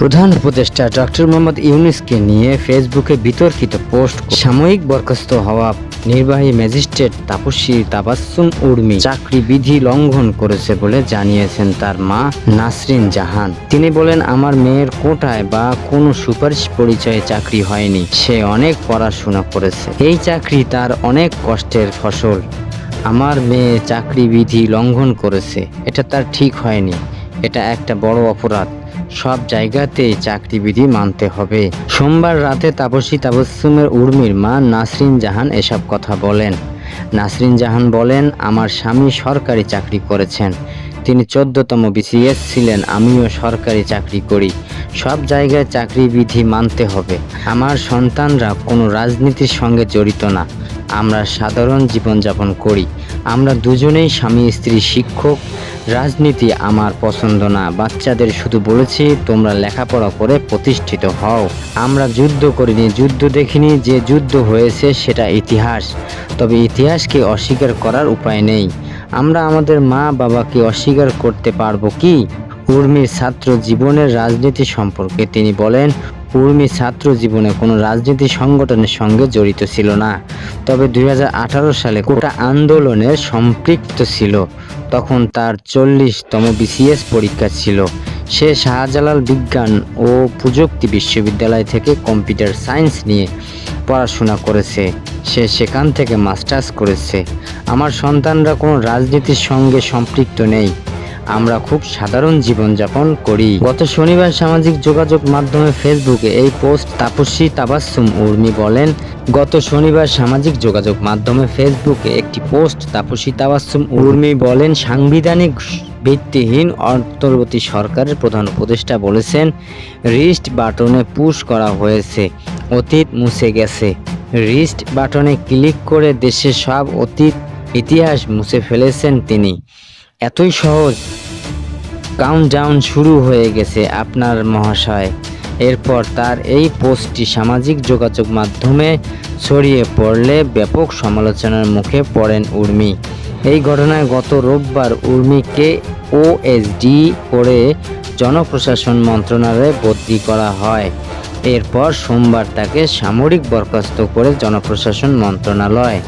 প্রধান উপদেষ্টা ডক্টর মোহাম্মদ ইউনুসকে নিয়ে ফেসবুকে বিতর্কিত পোস্ট সাময়িক বরখাস্ত হওয়া নির্বাহী ম্যাজিস্ট্রেট তাপসী তাবাসসুম উর্মি চাকরি বিধি লঙ্ঘন করেছে বলে জানিয়েছেন তার মা নাসরিন জাহান। তিনি বলেন, আমার মেয়ের কোটায় বা কোনো সুপারিশ পরিচয়ে চাকরি হয়নি। সে অনেক পড়াশোনা করেছে। এই চাকরি তার অনেক কষ্টের ফসল। আমার মেয়ে চাকরি বিধি লঙ্ঘন করেছে। এটা তার ঠিক হয়নি। এটা একটা বড় অপরাধ। সব জায়গাতেই চাকরিবিধি মানতে হবে। সোমবার রাতে তাপসী তাবস্সুমের উর্মির মা নাসরিন জাহান এসব কথা বলেন। নাসরিন জাহান বলেন, আমার স্বামী সরকারি চাকরি করেছেন। তিনি চোদ্দতম বিসিএস ছিলেন, আমিও সরকারি চাকরি করি। সব জায়গায় চাকরি বিধি মানতে হবে। আমার সন্তানরা কোনো রাজনীতির সঙ্গে জড়িত না। আমরা সাধারণ জীবনযাপন করি। আমরা দুজনেই স্বামী, স্ত্রী, শিক্ষক। রাজনীতি আমার পছন্দ না। বাচ্চাদের শুধু বলেছি, তোমরা লেখাপড়া করে প্রতিষ্ঠিত হও। আমরা যুদ্ধ করিনি, যুদ্ধ দেখিনি, যে যুদ্ধ হয়েছে সেটা ইতিহাস। তবে ইতিহাসকে অস্বীকার করার উপায় নেই। আমরা আমাদের মা বাবাকে অস্বীকার করতে পারব কি? উর্মির ছাত্র জীবনের রাজনীতি সম্পর্কে তিনি বলেন উর্মি ছাত্র জীবনে কোনো রাজনীতি সংগঠনের সঙ্গে জড়িত ছিল না। তবে দু হাজার আঠারো সালে কোটা আন্দোলনের সম্পৃক্ত ছিল। তখন তার চল্লিশতম বিসিএস পরীক্ষা ছিল। সে শাহজালাল বিজ্ঞান ও প্রযুক্তি বিশ্ববিদ্যালয় থেকে কম্পিউটার সায়েন্স নিয়ে পড়াশোনা করেছে। সে সেখান থেকে মাস্টার্স করেছে। আমার সন্তানরা কোনো রাজনীতির সঙ্গে সম্পৃক্ত নেই। আমরা খুব সাধারণ জীবনযাপন করি। গত শনিবার সামাজিক যোগাযোগ মাধ্যমে ফেসবুকে এই পোস্ট তাপসী তাবাসসুম উর্মি বলেন, গত শনিবার সামাজিক যোগাযোগ মাধ্যমে ফেসবুকে একটি পোস্ট তাপসী তাবাসসুম উর্মি বলেন, সাংবিধানিক ভিত্তিহীন অন্তর্বর্তী সরকারের প্রধান উপদেষ্টা বলেছেন, রিস্ট বাটনে পুশ করা হয়েছে, অতীত মুছে গেছে। রিস্ট বাটনে ক্লিক করে দেশের সব অতীত, ইতিহাস মুছে ফেলেছেন তিনি। এতই সহজ। কাউন্টডাউন শুরু হয়ে গেছে আপনার মহাশয়। এরপর তার এই পোস্টটি সামাজিক যোগাযোগ মাধ্যমে ছড়িয়ে পড়লে ব্যাপক সমালোচনার মুখে পড়েন উর্মি। এই ঘটনায় গত রোববার উর্মিকে ওএসডি করে জনপ্রশাসন মন্ত্রণালয়ে বদলি করা হয়। এরপর সোমবার তাকে সামরিক বরখাস্ত করে জনপ্রশাসন মন্ত্রণালয়।